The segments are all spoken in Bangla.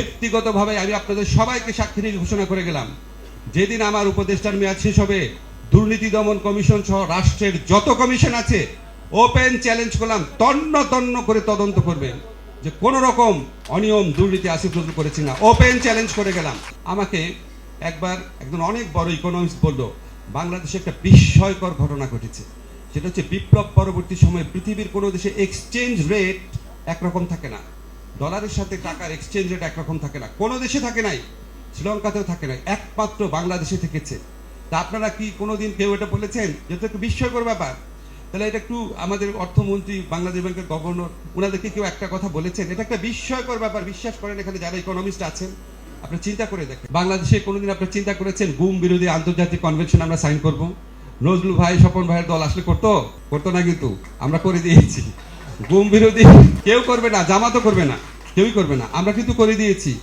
ব্যক্তিগতভাবে আমি আপনাদের সবাইকে সাক্ষী রেখে ঘোষণা করে গেলাম। যেদিন আমার উপদেষ্টার মেয়াদ শেষ হবে, দুর্নীতি দমন কমিশন সহ রাষ্ট্রের যত কমিশন আছে, ওপেন চ্যালেঞ্জ করলাম, তন্ন তন্ন করে তদন্ত করবেন যে কোন রকম অনিয়ম দুর্নীতি আসিফ নজরুল করেছি না ওপেন চ্যালেঞ্জ করে গেলাম। আমাকে একবার একজন অনেক বড় ইকোনমিক্স বলল, বাংলাদেশে একটা বিস্ময়কর ঘটনা ঘটেছে। সেটা হচ্ছে বিপ্লব পরবর্তী সময়ে পৃথিবীর কোনো দেশে এক্সচেঞ্জ রেট একরকম থাকে না। ডলারের সাথে টাকার এক্সচেঞ্জ রেট একরকম থাকে না। কোনো দেশে থাকে নাই, শ্রীলঙ্কাতেও থাকে নাই, একমাত্র বাংলাদেশে থেকেছে। তা আপনারা কি কোনোদিন কেউ এটা বলেছেন? যেহেতু একটু বিস্ময়কর ব্যাপার, তাহলে এটা একটু আমাদের অর্থমন্ত্রী, বাংলাদেশ ব্যাংকের গভর্নর ওনাদেরকে কেউ একটা কথা বলেছেন? এটা একটা বিস্ময়কর ব্যাপার, বিশ্বাস করেন এখানে যারা ইকোনমিস্ট আছেন, আপনি চিন্তা করে দেখেন। বাংলাদেশে কোনোদিন আপনি চিন্তা করেছেন, গুম বিরোধী আন্তর্জাতিক কনভেনশন আমরা সাইন করব? নজরুল ভাই, স্বপন ভাইয়ের দল আসলে করতো? করতো না কিন্তু, আমরা করে দিয়েছি। গুম বিরোধী কেউ করবে না, জামাতও করবে না। কেউই করবে না। আমরা কিন্তু করে দিয়েছি।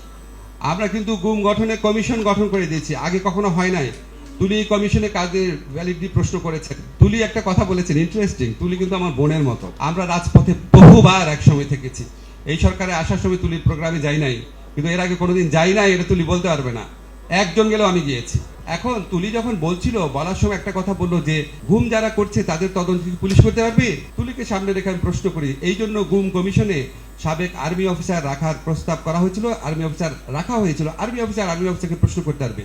আমরা কিন্তু গুম গঠনে কমিশন গঠন করে দিয়েছি। আগে কখনো হয় নাই। তুলি এই কমিশনে কাজের ভ্যালিডিটি প্রশ্ন করেছেন তুলি একটা কথা বলেছেন ইন্টারেস্টিং তুলি কিন্তু আমার বোনের মতো। আমরা রাজপথে বহুবার একসময় থেকেছি। এই সরকারে আসার সময় তুলির প্রোগ্রামে যাই নাই। কিন্তু এর আগে কোনোদিন যাই নাই, এটা তুলি বলতে পারবে না। একজন গেলেও আমি গিয়েছি। এখন তুলি যখন বলছিল, বলার সময় একটা কথা বলল যে, গুম যারা করছে তাদের তদন্ত পুলিশ করতে পারবে? তুলিকে সামনে রেখে আমি প্রশ্ন করি, এই জন্য গুম কমিশনে সাবেক আর্মি অফিসার রাখার প্রস্তাব করা হয়েছিল, আর্মি অফিসার রাখা হয়েছিল। আর্মি অফিসার আর্মি অফিসারকে প্রশ্ন করতে পারবে।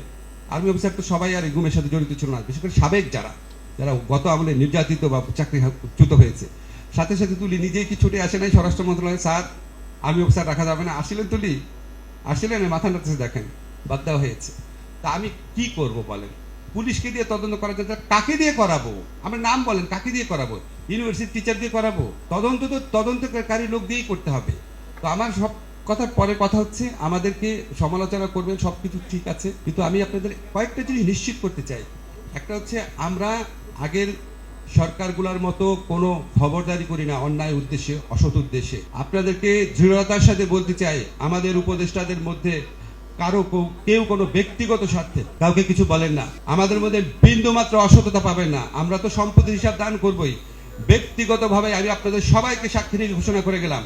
আর্মি অফিসার তো সবাই আর গুমের সাথে জড়িত ছিল না, বিশেষ করে সাবেক যারা যারা গত আমলে নির্যাতিত বা চাকরি চাকরিচ্যুত হয়েছে। সাথে সাথে তুলি নিজেই কি ছুটে আসে নাই স্বরাষ্ট্র মন্ত্রণালয়ে, স্যার, আর্মি অফিসার রাখা যাবে না। আসলেন তুলি? আসলেন? মাথা নাড়তেছে দেখেন, বাদ দেওয়া হয়েছে। তা আমি কি করব বলেন? পুলিশকে দিয়ে তদন্ত করা যাচ্ছে, কাকে দিয়ে করাবো? আমার নাম বলেন, কাকে দিয়ে করাবো? ইউনিভার্সিটি টিচার দিয়ে করাবো? তদন্ত তো তদন্তকারী লোক দিয়েই করতে হবে। তো আমার সব কথার পরে কথা হচ্ছে, আমাদেরকে সমালোচনা করবেন সব কিছু ঠিক আছে। কিন্তু আমি আপনাদের কয়েকটা জিনিস নিশ্চিত করতে চাই। একটা হচ্ছে, আমরা আগের সরকারগুলোর মতো কোনো খবরদারি করি না, অন্যায় উদ্দেশ্যে, অসৎ উদ্দেশ্যে। আপনাদেরকে দৃঢ়তার সাথে বলতে চাই, আমাদের উপদেষ্টাদের মধ্যে কারও কেউ কোনো ব্যক্তিগত স্বার্থে কাউকে কিছু বলেন না। আমাদের মধ্যে বিন্দু মাত্র অসততা পাবেন না। আমরা তো সম্পত্তির হিসাব দান করবই। ব্যক্তিগতভাবে আমি আপনাদের সবাইকে সাক্ষী রেখে ঘোষণা করে গেলাম।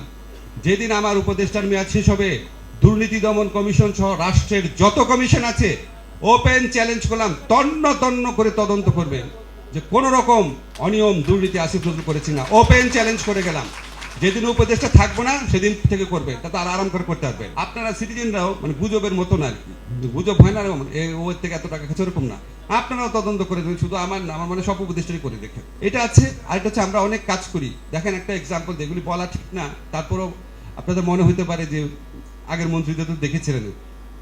যেদিন আমার উপদেষ্টার মেয়াদ শেষ হবে, দুর্নীতি দমন কমিশন সহ রাষ্ট্রের যত কমিশন আছে, ওপেন চ্যালেঞ্জ করলাম, তন্ন তন্ন করে তদন্ত করবেন। যে কোন রকম অনিয়ম দুর্নীতি আসিফ নজরুল করেছি না। ওপেন চ্যালেঞ্জ করে গেলাম। যেদিন উপদেষ্টা থাকব না, সেদিন থেকে করবে। তা আর আরাম করে করতে পারবেন আপনারা সিটিজেনরাও মানে গুজবের মতন আর কি। গুজব হয় না ওর থেকে এত টাকা খাচ্ছে ওরকম না। আপনারাও তদন্ত করে দেবেন শুধু আমার না, আমার মানে সব উপদেষ্টারই করে দেখেন। এটা আছে, আরেকটা হচ্ছে আমরা অনেক কাজ করি। দেখেন একটা এক্সাম্পল যেগুলি বলা ঠিক না। তারপরও আপনাদের মনে হতে পারে যে আগের মন্ত্রীদের তো দেখেছিলেন।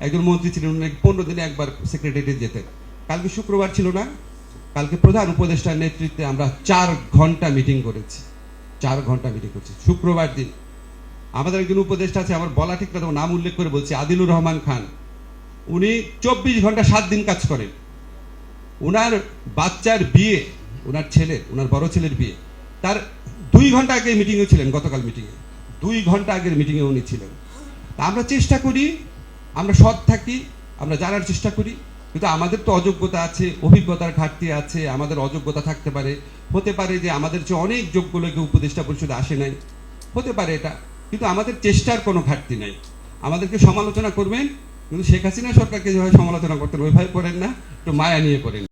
একজন মন্ত্রী ছিলেন নাকি পনেরো দিনে একবার সেক্রেটারিয়েট যেতেন। কালকে শুক্রবার ছিল না, কালকে প্রধান উপদেষ্টার নেতৃত্বে আমরা চার ঘণ্টা মিটিং করেছি। চার ঘণ্টা মিটিং করছি। শুক্রবার দিন। আমাদের একজন উপদেষ্টা আছে, আমার বলা ঠিক কথা নাম উল্লেখ করে বলছি, আদিলুর রহমান খান। উনি চব্বিশ ঘণ্টা সাত দিন কাজ করেন। ওনার বাচ্চার বিয়ে ওনার ছেলে ওনার বড় ছেলের বিয়ে, তার দুই ঘণ্টা আগে মিটিংয়ে ছিলেন, গতকাল মিটিংয়ে দুই ঘণ্টা আগের মিটিংয়ে উনি ছিলেন। তা আমরা চেষ্টা করি, আমরা সৎ থাকি, আমরা জানার চেষ্টা করি। কিন্তু আমাদের তো অযোগ্যতা আছে, অভিজ্ঞতার ঘাটতি আছে, আমাদের অযোগ্যতা থাকতে পারে। হতে পারে যে আমাদের যে অনেক যোগ্য লোকে উপদেষ্টা পরিষদ আসে নাই। হতে পারে এটা, কিন্তু আমাদের চেষ্টার কোনো ঘাটতি নাই। আমাদেরকে সমালোচনা করবেন, কিন্তু শেখ হাসিনা সরকারকে যেভাবে সমালোচনা করতেন, ওইভাবে করেন না, একটু মায়া নিয়ে করেন।